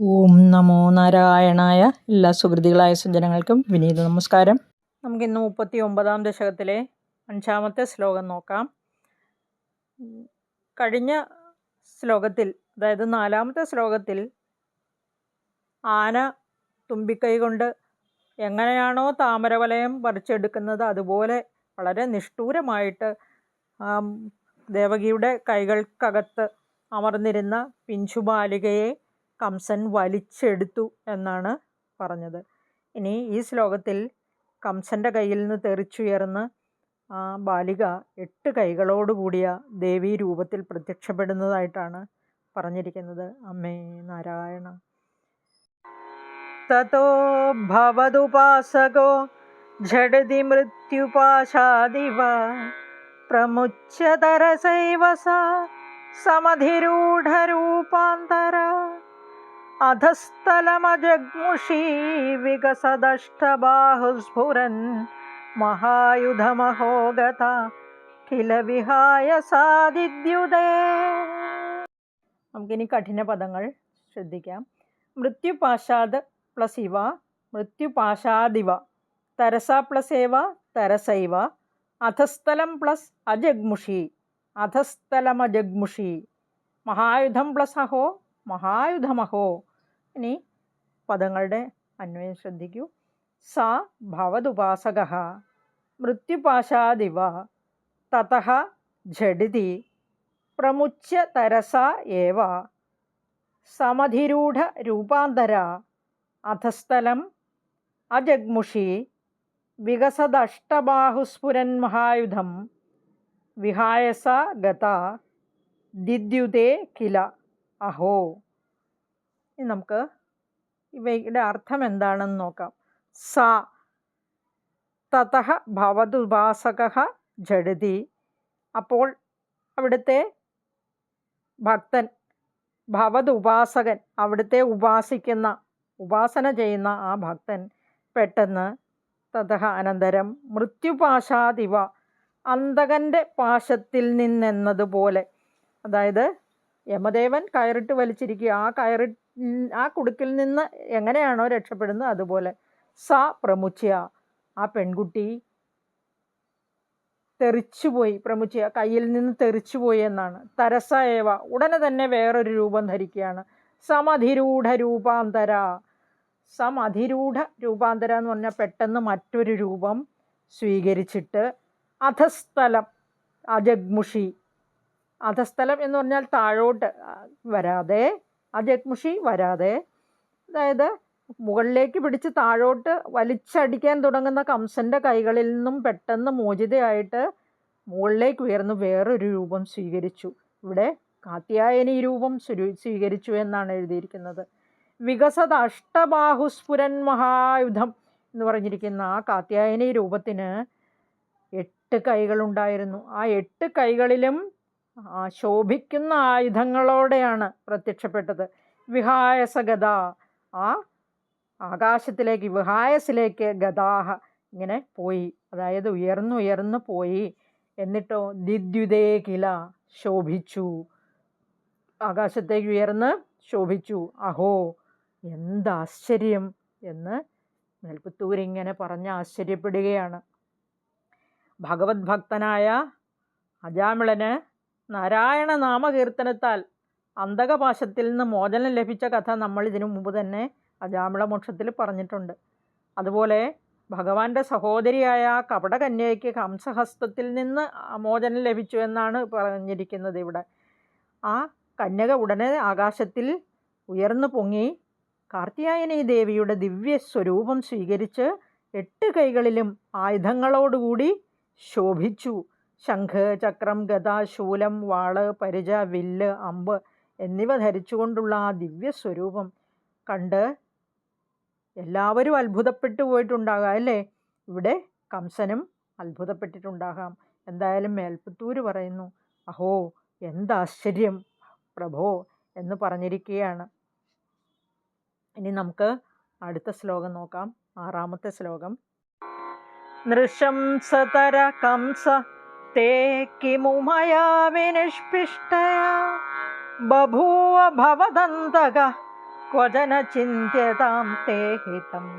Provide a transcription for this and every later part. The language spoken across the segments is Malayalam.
ഓം നമോ നാരായണായ എല്ലാ സുഹൃതികളായ സജ്ജനങ്ങൾക്കും വിനീത നമസ്കാരം. നമുക്കിന്ന് മുപ്പത്തി ഒമ്പതാം ദശകത്തിലെ അഞ്ചാമത്തെ ശ്ലോകം നോക്കാം. കഴിഞ്ഞ ശ്ലോകത്തിൽ അതായത് നാലാമത്തെ ശ്ലോകത്തിൽ ആന തുമ്പിക്കൈ കൊണ്ട് എങ്ങനെയാണോ താമരവലയം പറിച്ചെടുക്കുന്നത് അതുപോലെ വളരെ നിഷ്ഠൂരമായിട്ട് ദേവകിയുടെ കൈകൾക്കകത്ത് അമർന്നിരുന്ന പിഞ്ചുബാലികയെ കംസൻ വലിച്ചെടുത്തു എന്നാണ് പറഞ്ഞത് ഇനി ഈ ശ്ലോകത്തിൽ കംസൻ്റെ കയ്യിൽ നിന്ന് തെറിച്ചുയർന്ന് ആ ബാലിക എട്ട് കൈകളോടുകൂടിയ ദേവീ രൂപത്തിൽ പ്രത്യക്ഷപ്പെടുന്നതായിട്ടാണ് പറഞ്ഞിരിക്കുന്നത് അമ്മേ നാരായണ തതോ ഭവതുപാസകോ झडति मृत्युपाशादिव प्रमुच्यतरसैव सा समधिरूढरूपान्तरा अधस्थलमजग्मुषी विकसदष्टबाहुस्फुरन् महायुधमहो गता किल विहाय സാദിദ്യുതേ നമുക്കിനി കഠിന പദങ്ങൾ ശ്രദ്ധിക്കാം മൃത്യുപാശാദ് പ്ലസ് ഇവ മൃത്യുപാശാദിവ തരസ പ്ലസ് ഏവ തരസൈവ അധസ്ഥലം പ്ലസ് അജഗ്മുഷി അധസ്ഥലമജഗ്മുഷി മഹായുധം പ്ലസ് അഹോ മഹായുധമഹോ ഇനി പദങ്ങളുടെ അന്വയം ശ്രദ്ധിക്കൂ. സ ഭവതുപാസക മൃത്യുപാശാദിവ തത ഝടിതി പ്രമുച്യ തരസ ഏവ സമധിരൂഢ രൂപാന്തര അധസ്ഥലം അജഗ്മുഷി വികസദഷ്ടബാഹുസ്ഫുരൻ മഹായുധം വിഹായസ ഗത ദിദ്യുതേ കില അഹോ. ഇനി നമുക്ക് ഇവയുടെ അർത്ഥം എന്താണെന്ന് നോക്കാം. സ തഥ ഭവതുപാസക ജഡതി. അപ്പോൾ അവിടുത്തെ ഭക്തൻ ഭവതുപാസകൻ അവിടുത്തെ ഉപാസിക്കുന്ന ഉപാസന ചെയ്യുന്ന ആ ഭക്തൻ പെട്ടെന്ന് തഥ അനന്തരം മൃത്യുപാശാദിവ അന്തകന്റെ പാശത്തിൽ നിന്നെന്നതുപോലെ അതായത് യമദേവൻ കയറിട്ട് വലിച്ചിരിക്കുക. ആ കയറി ആ കുടുക്കിൽ നിന്ന് എങ്ങനെയാണോ രക്ഷപ്പെടുന്നത് അതുപോലെ സ പ്രമുച്യ ആ പെൺകുട്ടി തെറിച്ചുപോയി. പ്രമുച്യ കയ്യിൽ നിന്ന് തെറിച്ചുപോയി എന്നാണ്. തരസ ഏവ ഉടനെ തന്നെ വേറൊരു രൂപം ധരിക്കുകയാണ്. സമധിരൂഢ രൂപാന്തര. സമധിരൂഢ രൂപാന്തര എന്ന് പറഞ്ഞാൽ പെട്ടെന്ന് മറ്റൊരു രൂപം സ്വീകരിച്ചിട്ട് അധസ്ഥലം അജഗ്മുഷി. അധസ്ഥലം എന്ന് പറഞ്ഞാൽ താഴോട്ട് വരാതെ അജഗ്മുഷി വരാതെ. അതായത് മുകളിലേക്ക് പിടിച്ച് താഴോട്ട് വലിച്ചടിക്കാൻ തുടങ്ങുന്ന കംസന്റെ കൈകളിൽ നിന്നും പെട്ടെന്ന് മോചിതയായിട്ട് മുകളിലേക്ക് ഉയർന്ന് വേറൊരു രൂപം സ്വീകരിച്ചു. ഇവിടെ കാത്യായനി രൂപം സ്വീകരിച്ചു എന്നാണ് എഴുതിയിരിക്കുന്നത്. വികസത അഷ്ടബാഹുസ്ഫുരൻ മഹായുധം എന്ന് പറഞ്ഞിരിക്കുന്ന ആ കാത്യായനി രൂപത്തിന് എട്ട് കൈകളുണ്ടായിരുന്നു. ആ എട്ട് കൈകളിലും ശോഭിക്കുന്ന ആയുധങ്ങളോടെയാണ് പ്രത്യക്ഷപ്പെട്ടത്. വിഹായസ ഗത ആ ആകാശത്തിലേക്ക് വിഹായസിലേക്ക് ഗതാഹ ഇങ്ങനെ പോയി. അതായത് ഉയർന്നുയർന്നു പോയി. എന്നിട്ടോ ദിദ്യുതേ കില ശോഭിച്ചു. ആകാശത്തേക്ക് ഉയർന്ന് ശോഭിച്ചു. അഹോ എന്താശ്ചര്യം എന്ന് മേൽപ്പത്തൂരിങ്ങനെ പറഞ്ഞ് ആശ്ചര്യപ്പെടുകയാണ്. ഭഗവത് ഭക്തനായ അജാമിളന് നാരായണ നാമകീർത്തനത്താൽ അന്തകപാശത്തിൽ നിന്ന് മോചനം ലഭിച്ച കഥ നമ്മൾ ഇതിനു മുമ്പ് തന്നെ അജാമിള മോക്ഷത്തിൽ പറഞ്ഞിട്ടുണ്ട്. അതുപോലെ ഭഗവാന്റെ സഹോദരിയായ കപടകന്യയ്ക്ക് കംസഹസ്തത്തിൽ നിന്ന് മോചനം ലഭിച്ചു എന്നാണ് പറഞ്ഞിരിക്കുന്നത് ഇവിടെ. ആ കന്യക ഉടനെ ആകാശത്തിൽ ഉയർന്നു പൊങ്ങി കാർത്തിയായനി ദേവിയുടെ ദിവ്യ സ്വരൂപം സ്വീകരിച്ച് എട്ട് കൈകളിലും ആയുധങ്ങളോടുകൂടി ശോഭിച്ചു. ശംഖ് ചക്രം ഗദ ശൂലം വാൾ പരിച വില്ല് അമ്പ് എന്നിവ ധരിച്ചുകൊണ്ടുള്ള ആ ദിവ്യ സ്വരൂപം കണ്ട് എല്ലാവരും അത്ഭുതപ്പെട്ടു പോയിട്ടുണ്ടാകാം അല്ലേ? ഇവിടെ കംസനും അത്ഭുതപ്പെട്ടിട്ടുണ്ടാകാം. എന്തായാലും മേൽപ്പത്തൂര് പറയുന്നു അഹോ എന്താശ്ചര്യം പ്രഭോ എന്ന് പറഞ്ഞിരിക്കുകയാണ്. ഇനി നമുക്ക് അടുത്ത ശ്ലോകം നോക്കാം ആറാമത്തെ ശ്ലോകം. നൃശംസതര കംസ ते किमुमया विनिष्पिष्टया बभूव भवदन्तकः क्वचन चिन्त्यतां ते हितम्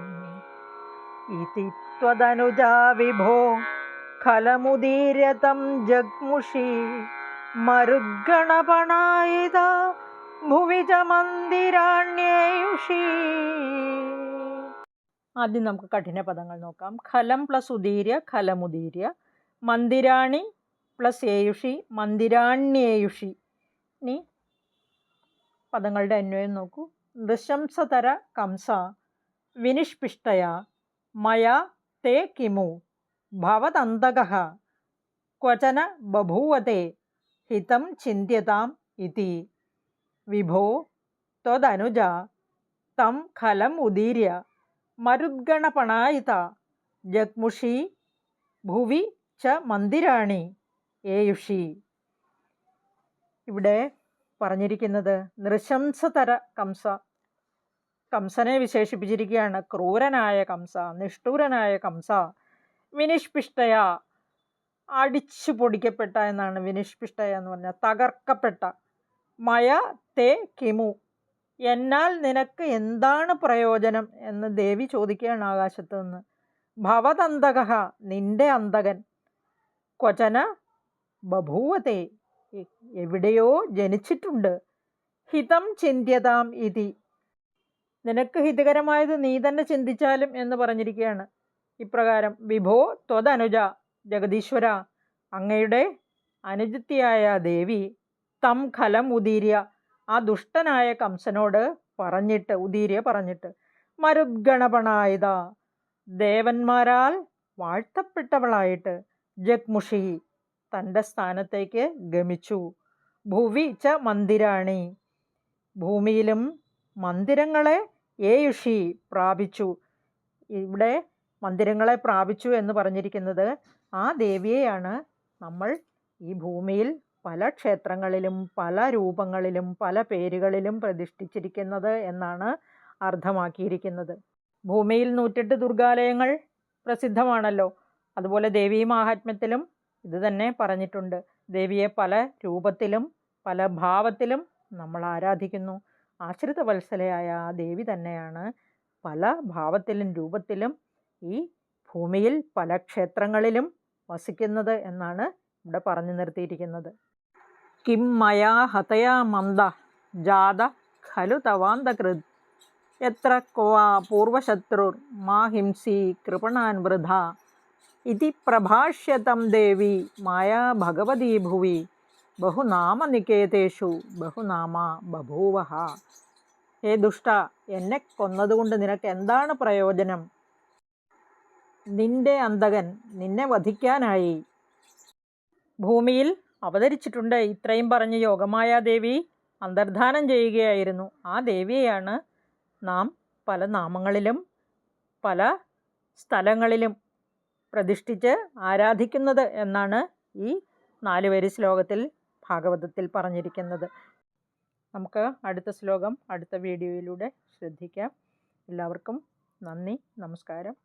इति त्वदनुजा विभो खलमुदीर्यतं जग्मुषि मरुद्गणपणायिता ഭുവി ച മന്ദിരാണ്യേഷി ആദ്യം നമുക്ക് കഠിന പദങ്ങൾ നോക്കാം ഖലം പ്ലസ് ഉദീര്യ ഖലമുദീര്യ മന്ദിരാണി പ്ലസ് ഏയുഷി മന്ദിരാണ്യേയുഷി. ഇനി പദങ്ങളുടെ അന്വയം നോക്കൂ. നൃശംസതര കംസ വിനിഷ്പിഷ്ടയ മയ തേ കിമു ഭവതന്തക ക്വചന ബഭൂവത്തെ ഹിതം ചിന്തിയതാം ഇതി വിഭോ ത്വദനുജ തം ഖലം ഉദീര്യ മരുദ്ഗണപണായിത ജഗ്മുഷി ഭുവി ച മന്ദിരാണി ഏയുഷി. ഇവിടെ പറഞ്ഞിരിക്കുന്നത് നൃശംസതര കംസ. കംസനെ വിശേഷിപ്പിച്ചിരിക്കുകയാണ്. ക്രൂരനായ കംസ നിഷ്ഠൂരനായ കംസ വിനിഷ്പിഷ്ടയ. അടിച്ചു പൊടിക്കപ്പെട്ട എന്നാണ് വിനിഷ്പിഷ്ടയ എന്ന് പറഞ്ഞാൽ തകർക്കപ്പെട്ട. മയ തേ കിമു. എന്നാൽ നിനക്ക് എന്താണ് പ്രയോജനം എന്ന് ദേവി ചോദിക്കുകയാണ് ആകാശത്ത് നിന്ന്. ഭവതന്തക നിന്റെ അന്തകൻ. ക്വചന ബഭൂവത്തെ എവിടെയോ ജനിച്ചിട്ടുണ്ട്. ഹിതം ചിന്തിയതാം ഇതി. നിനക്ക് ഹിതകരമായത് നീ തന്നെ ചിന്തിച്ചാലും എന്ന് പറഞ്ഞിരിക്കുകയാണ് ഇപ്രകാരം വിഭോ ത്വതനുജ ജഗദീശ്വര അങ്ങയുടെ അനുജത്തിയായ ദേവി തം ഖലം ഉദീര്യ ആ ദുഷ്ടനായ കംസനോട് പറഞ്ഞിട്ട് ഉദീര്യ പറഞ്ഞിട്ട് മരുദ്ഗണപണായത. ദേവന്മാരാൽ വാഴ്ത്തപ്പെട്ടവളായിട്ട് ജഗ്മുഷി തന്റെ സ്ഥാനത്തേക്ക് ഗമിച്ചു. ഭുവി ച മന്ദിരാണി. ഭൂമിയിലും മന്ദിരങ്ങളെ ഏയുഷി പ്രാപിച്ചു. ഇവിടെ മന്ദിരങ്ങളെ പ്രാപിച്ചു എന്ന് പറഞ്ഞിരിക്കുന്നത് ആ ദേവിയെയാണ്. നമ്മൾ ഈ ഭൂമിയിൽ പല ക്ഷേത്രങ്ങളിലും പല രൂപങ്ങളിലും പല പേരുകളിലും പ്രതിഷ്ഠിച്ചിരിക്കുന്നത് എന്നാണ് അർത്ഥമാക്കിയിരിക്കുന്നത്. ഭൂമിയിൽ നൂറ്റെട്ട് ദുർഗാലയങ്ങൾ പ്രസിദ്ധമാണല്ലോ. അതുപോലെ ദേവീ മാഹാത്മ്യത്തിലും ഇത് തന്നെ പറഞ്ഞിട്ടുണ്ട്. ദേവിയെ പല രൂപത്തിലും പല ഭാവത്തിലും നമ്മൾ ആരാധിക്കുന്നു. ആശ്രിത വത്സലയായ ആ ദേവി തന്നെയാണ് പല ഭാവത്തിലും രൂപത്തിലും ഈ ഭൂമിയിൽ പല ക്ഷേത്രങ്ങളിലും വസിക്കുന്നത് എന്നാണ് ഇവിടെ പറഞ്ഞു നിർത്തിയിരിക്കുന്നത്. കിം മയാ ഹതയാ മന്ദ ജാത ഖലു തവാന്തകൃത് എത്ര ക്വാ പൂർവശത്രുർ മാ ഹിംസി കൃപണാൻ വൃഥ. ഇതി പ്രഭാഷ്യതം ദേവി മായാ ഭഗവതീ ഭുവി ബഹുനാമനികേതേഷു ബഹുനാമ ബഭൂവ ഹേ ദുഷ്ട എന്നെ കൊന്നതുകൊണ്ട് നിനക്ക് എന്താണ് പ്രയോജനം? നിന്റെ അന്തകൻ നിന്നെ വധിക്കാനായി. ഭൂമിയിൽ അവതരിച്ചിട്ടുണ്ട് ഇത്രയും പറഞ്ഞ് യോഗമായ ദേവി. അന്തർധാനം ചെയ്യുകയായിരുന്നു. ആ ദേവിയെയാണ് നാം പല നാമങ്ങളിലും പല സ്ഥലങ്ങളിലും പ്രതിഷ്ഠിച്ച് ആരാധിക്കുന്നത് എന്നാണ് ഈ നാല് ശ്ലോകത്തിൽ ഭാഗവതത്തിൽ പറഞ്ഞിരിക്കുന്നത്. നമുക്ക് അടുത്ത ശ്ലോകം അടുത്ത വീഡിയോയിലൂടെ ശ്രദ്ധിക്കാം. എല്ലാവർക്കും നന്ദി നമസ്കാരം.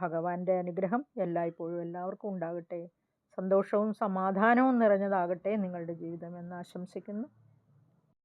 ഭഗവാന്റെ അനുഗ്രഹം എല്ലായ്പ്പോഴും എല്ലാവർക്കും ഉണ്ടാകട്ടെ. സന്തോഷവും സമാധാനവും നിറഞ്ഞതാകട്ടെ നിങ്ങളുടെ ജീവിതം എന്ന് ആശംസിക്കുന്നു.